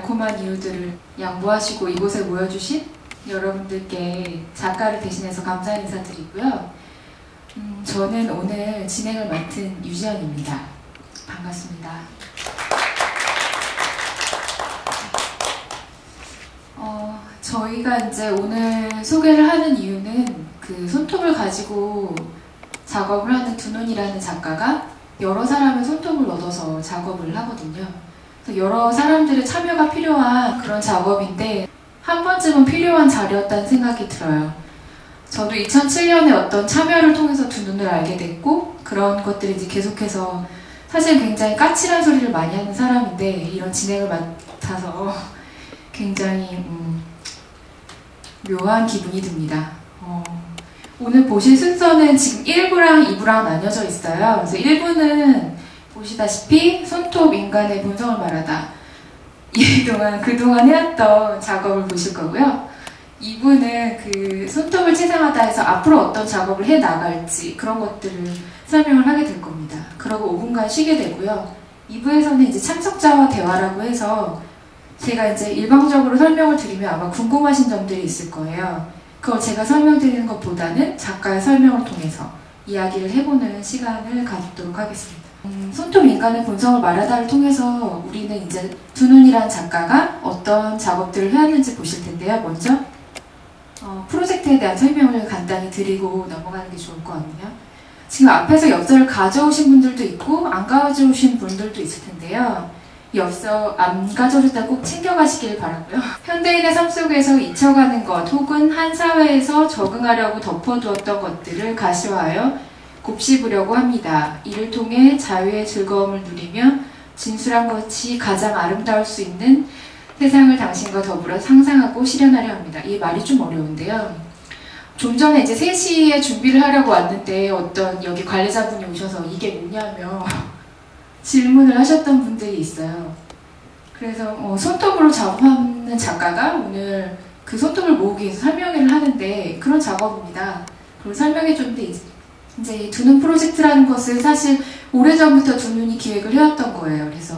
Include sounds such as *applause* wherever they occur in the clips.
달콤한 이유들을 양보하시고 이곳에 모여주신 여러분들께 작가를 대신해서 감사 인사드리고요. 음, 저는 오늘 진행을 맡은 유지연입니다. 반갑습니다. 어, 저희가 이제 오늘 소개를 하는 이유는 그 손톱을 가지고 작업을 하는 두눈이라는 작가가 여러 사람의 손톱을 얻어서 작업을 하거든요. 여러 사람들의 참여가 필요한 그런 작업인데 한 번쯤은 필요한 자리였다는 생각이 들어요. 저도 2007년에 어떤 참여를 통해서 두 눈을 알게 됐고 그런 것들이 이제 계속해서 사실 굉장히 까칠한 소리를 많이 하는 사람인데 이런 진행을 맡아서 *laughs* 굉장히 음, 묘한 기분이 듭니다. 어, 오늘 보실 순서는 지금 1부랑 2부랑 나뉘어져 있어요. 그래서 1부는 보시다시피 손톱 인간의 본성을 말하다. 이 동안 그동안 해왔던 작업을 보실 거고요. 2부는 그 손톱을 채상하다 해서 앞으로 어떤 작업을 해 나갈지 그런 것들을 설명을 하게 될 겁니다. 그러고 5분간 쉬게 되고요. 2부에서는 이제 참석자와 대화라고 해서 제가 이제 일방적으로 설명을 드리면 아마 궁금하신 점들이 있을 거예요. 그걸 제가 설명드리는 것보다는 작가의 설명을 통해서 이야기를 해보는 시간을 갖도록 하겠습니다. 음, 손톱 인간의 본성을 말하다를 통해서 우리는 이제 두 눈이란 작가가 어떤 작업들을 해왔는지 보실 텐데요. 먼저 어, 프로젝트에 대한 설명을 간단히 드리고 넘어가는 게 좋을 것 같네요. 지금 앞에서 엽서를 가져오신 분들도 있고 안 가져오신 분들도 있을 텐데요. 엽서 안 가져오셨다 꼭 챙겨가시길 바라고요. *laughs* 현대인의 삶 속에서 잊혀가는 것 혹은 한 사회에서 적응하려고 덮어두었던 것들을 가시화하여 곱씹으려고 합니다. 이를 통해 자유의 즐거움을 누리며 진술한 것이 가장 아름다울 수 있는 세상을 당신과 더불어 상상하고 실현하려 합니다. 이 말이 좀 어려운데요. 좀 전에 이제 3시에 준비를 하려고 왔는데 어떤 여기 관리자분이 오셔서 이게 뭐냐며 *laughs* 질문을 하셨던 분들이 있어요. 그래서 어, 손톱으로 작업하는 작가가 오늘 그 손톱을 모으기 위해서 설명회를 하는데 그런 작업입니다. 그리고 설명해 줬는데 이제 두눈 프로젝트라는 것을 사실 오래전부터 두눈이 기획을 해왔던 거예요. 그래서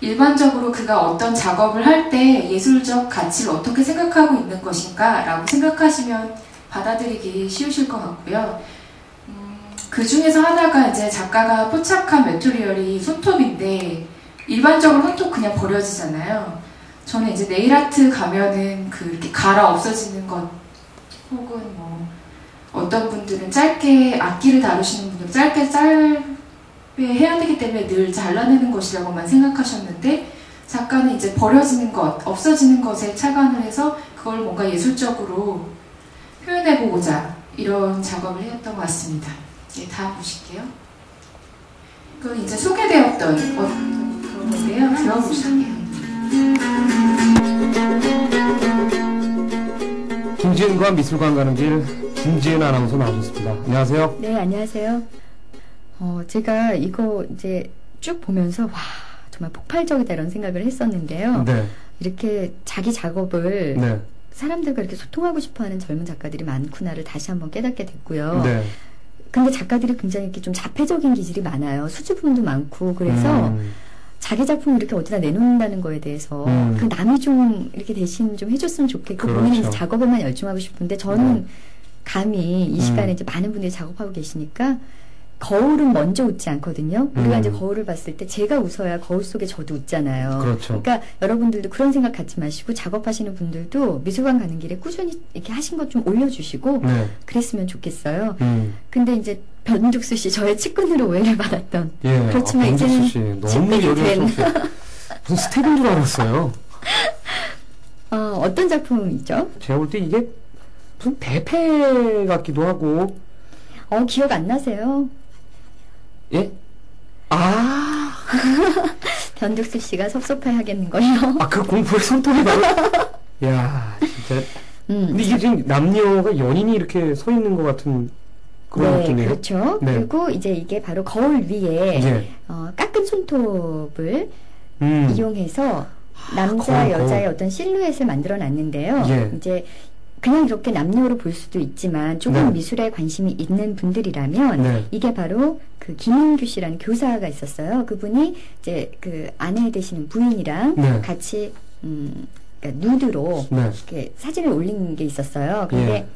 일반적으로 그가 어떤 작업을 할 때 예술적 가치를 어떻게 생각하고 있는 것인가 라고 생각하시면 받아들이기 쉬우실 것 같고요. 음, 그 중에서 하나가 이제 작가가 포착한 메토리얼이 손톱인데 일반적으로 손톱 그냥 버려지잖아요. 저는 이제 네일 아트 가면은 그 이렇게 갈아 없어지는 것 혹은 뭐 어떤 분들은 짧게 악기를 다루시는 분들 짧게 짧게 해야 되기 때문에 늘 잘라내는 것이라고만 생각하셨는데 작가는 이제 버려지는 것, 없어지는 것에 착안을 해서 그걸 뭔가 예술적으로 표현해보고자 이런 작업을 해왔던 것 같습니다. 네, 다음 보실게요. 그건 이제 소개되었던 어떤 그런 건데요. 들어보실게요. 김지은과 미술관 가는 길 김지은 아나운서 나오셨습니다. 안녕하세요. 네, 안녕하세요. 어, 제가 이거 이제 쭉 보면서 와 정말 폭발적이다 이런 생각을 했었는데요. 네. 이렇게 자기 작업을 네. 사람들과 이렇게 소통하고 싶어하는 젊은 작가들이 많구나를 다시 한번 깨닫게 됐고요. 네. 근데 작가들이 굉장히 이렇게 좀 자폐적인 기질이 많아요. 수줍음도 많고 그래서 음, 자기 작품을 이렇게 어디다 내놓는다는 거에 대해서 음. 그 남이 좀 이렇게 대신 좀 해줬으면 좋겠고 그렇죠. 본인은 작업에만 열중하고 싶은데 저는 네. 감히 이 음. 시간에 이제 많은 분들이 작업하고 계시니까 거울은 먼저 웃지 않거든요. 우리가 음. 이제 거울을 봤을 때 제가 웃어야 거울 속에 저도 웃잖아요. 그렇죠. 그러니까 여러분들도 그런 생각 갖지 마시고 작업하시는 분들도 미술관 가는 길에 꾸준히 이렇게 하신 것 좀 올려주시고 네. 그랬으면 좋겠어요. 음. 근데 이제 변죽수 씨 저의 측근으로 오해를 받았던 예. 그렇지만 아, 이제는 씨 너무 여려서 무슨 스텝인 줄 알았어요. *laughs* 어, 어떤 작품이죠? 제가 볼 때 이게 무슨 대패 같기도 하고 어 기억 안 나세요? 예? 아, *laughs* 변죽수 씨가 섭섭해 하겠는걸요. 아 그 공포의 손톱이 나올. 야, 진짜. 음. 근데 이게 지금 남녀가 연인이 이렇게 서 있는 것 같은 그런 네, 느낌이에요. 그렇죠. 네. 그리고 이제 이게 바로 거울 위에 예. 어, 깎은 손톱을 음. 이용해서 남자 거울, 여자의 거울. 어떤 실루엣을 만들어 놨는데요. 예. 이제 그냥 이렇게 남녀로 볼 수도 있지만 조금 네. 미술에 관심이 있는 분들이라면 네. 이게 바로 그 김인규 씨라는 교사가 있었어요. 그분이 이제 그 아내 되시는 부인이랑 네. 같이 음 그러니까 누드로 네. 이렇게 사진을 올린 게 있었어요. 근데 예.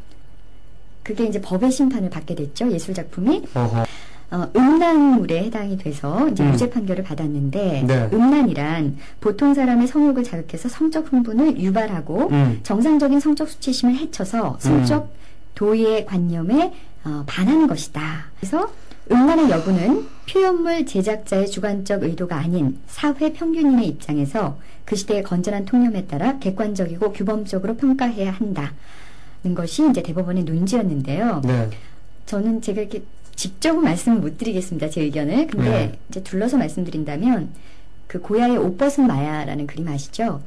그게 이제 법의 심판을 받게 됐죠. 예술 작품이 어허. 어, 음란물에 해당이 돼서 이제 음. 무죄 판결을 받았는데 네. 음란이란 보통 사람의 성욕을 자극해서 성적 흥분을 유발하고 음. 정상적인 성적 수치심을 해쳐서 성적 도의의 관념에 어, 반하는 것이다. 그래서 음란의 여부는 표현물 제작자의 주관적 의도가 아닌 사회 평균인의 입장에서 그 시대의 건전한 통념에 따라 객관적이고 규범적으로 평가해야 한다는 것이 이제 대법원의 논지였는데요. 네. 저는 제가 이렇게 직접은 말씀을 못 드리겠습니다. 제 의견을. 근데 네. 이제 둘러서 말씀드린다면 그 고야의 옷 벗은 마야라는 그림 아시죠?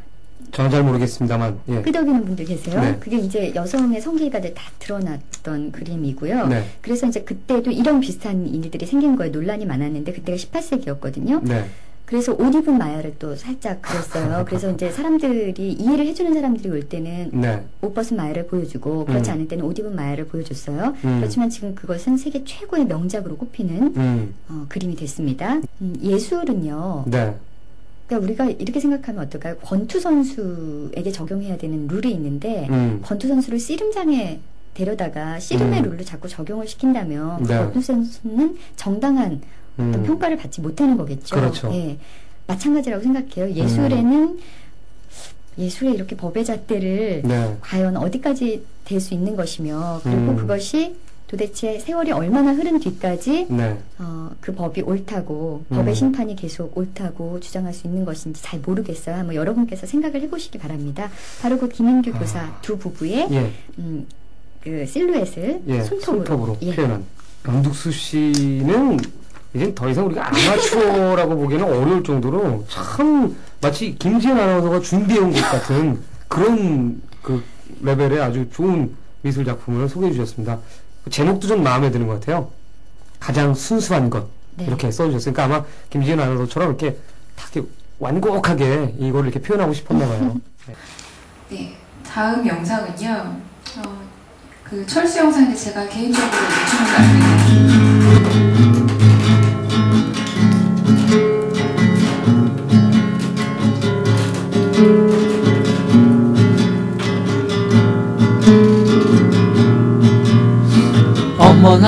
저는 잘 모르겠습니다만. 예. 끄덕이는 분들 계세요. 네. 그게 이제 여성의 성기가들 다 드러났던 그림이고요. 네. 그래서 이제 그때도 이런 비슷한 일들이 생긴 거에 논란이 많았는데 그때가 18세기였거든요. 네. 그래서 옷 입은 마야를 또 살짝 그렸어요. *laughs* 그래서 이제 사람들이 이해를 해주는 사람들이 올 때는 네. 옷 벗은 마야를 보여주고 그렇지 음. 않을 때는 옷 입은 마야를 보여줬어요. 음. 그렇지만 지금 그것은 세계 최고의 명작으로 꼽히는 음. 어, 그림이 됐습니다. 음, 예술은요. 네. 그러니까 우리가 이렇게 생각하면 어떨까요? 권투 선수에게 적용해야 되는 룰이 있는데 음. 권투 선수를 씨름장에 데려다가 씨름의 음. 룰로 자꾸 적용을 시킨다면 그 네. 권투 선수는 정당한 음. 평가를 받지 못하는 거겠죠. 그렇죠. 예. 마찬가지라고 생각해요. 예술에는 예술의 이렇게 법의 잣대를 네. 과연 어디까지 될 수 있는 것이며 그리고 음. 그것이 도대체 세월이 얼마나 흐른 뒤까지 네. 어, 그 법이 옳다고 음. 법의 심판이 계속 옳다고 주장할 수 있는 것인지 잘 모르겠어요. 한번 여러분께서 생각을 해보시기 바랍니다. 바로 그 김인규 교사 두 부부의 예. 음, 그 실루엣을 예. 손톱으로, 손톱으로 예. 표현한. 강득수 씨는 이제 더 이상 우리가 아마추어라고 보기에는 어려울 정도로 참 마치 김지현 아나운서가 준비해온 것 같은 그런 그 레벨의 아주 좋은 미술 작품을 소개해 주셨습니다. 그 제목도 좀 마음에 드는 것 같아요. 가장 순수한 것 네. 이렇게 써주셨으니까 아마 김지현 아나운서처럼 이렇게 딱 이렇게 완곡하게 이걸 이렇게 표현하고 싶었나 봐요. 네. *laughs* 네, 다음 영상은요. 어, 그 철수 영상인데 제가 개인적으로 요청을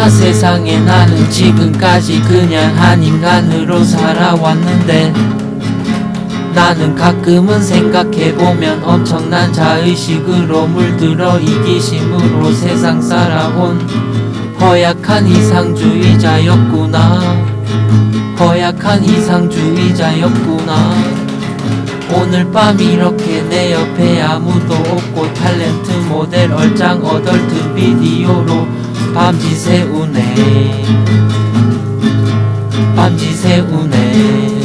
나 세상에 나는 지금까지 그냥 한 인간으로 살아왔는데 나는 가끔은 생각해보면 엄청난 자의식으로 물들어 이기심으로 세상 살아온 허약한 이상주의자였구나. 허약한 이상주의자였구나 오늘 밤 이렇게 내 옆에 아무도 없고 탤런트 모델 얼짱 어덜트 비디오로 밤지 새우네. 밤지 새우네.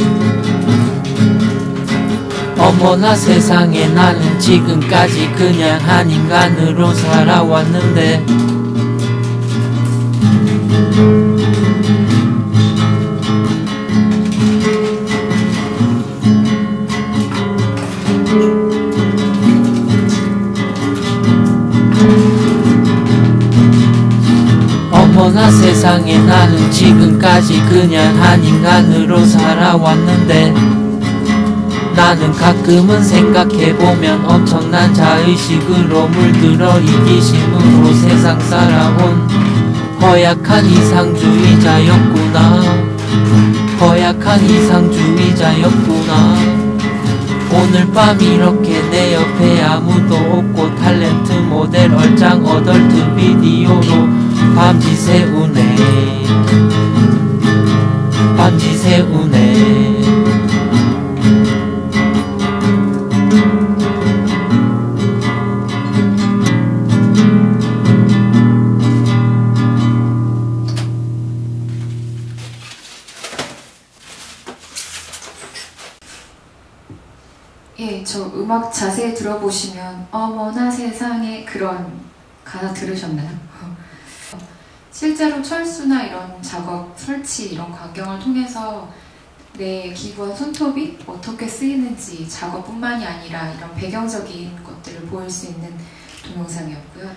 어머나 세상에 나는 지금까지 그냥 한 인간으로 살아왔는데 어머나 세상에 나는 지금까지 그냥 한 인간으로 살아왔는데 나는 가끔은 생각해보면 엄청난 자의식으로 물들어 이기심으로 세상 살아온 허약한 이상주의자였구나. 허약한 이상주의자였구나. 오늘 밤 이렇게 내 옆에 아무도 없고 탤런트 모델 얼짱 어덜트 비디오로 밤지 새우네 밤지 새우네 예, 저 음악 자세히 들어보시면 어머나 세상에 그런 가사 들으셨나요? 실제로 철수나 이런 작업, 설치 이런 광경을 통해서 내 기부한 손톱이 어떻게 쓰이는지 작업뿐만이 아니라 이런 배경적인 것들을 보일 수 있는 동영상이었고요.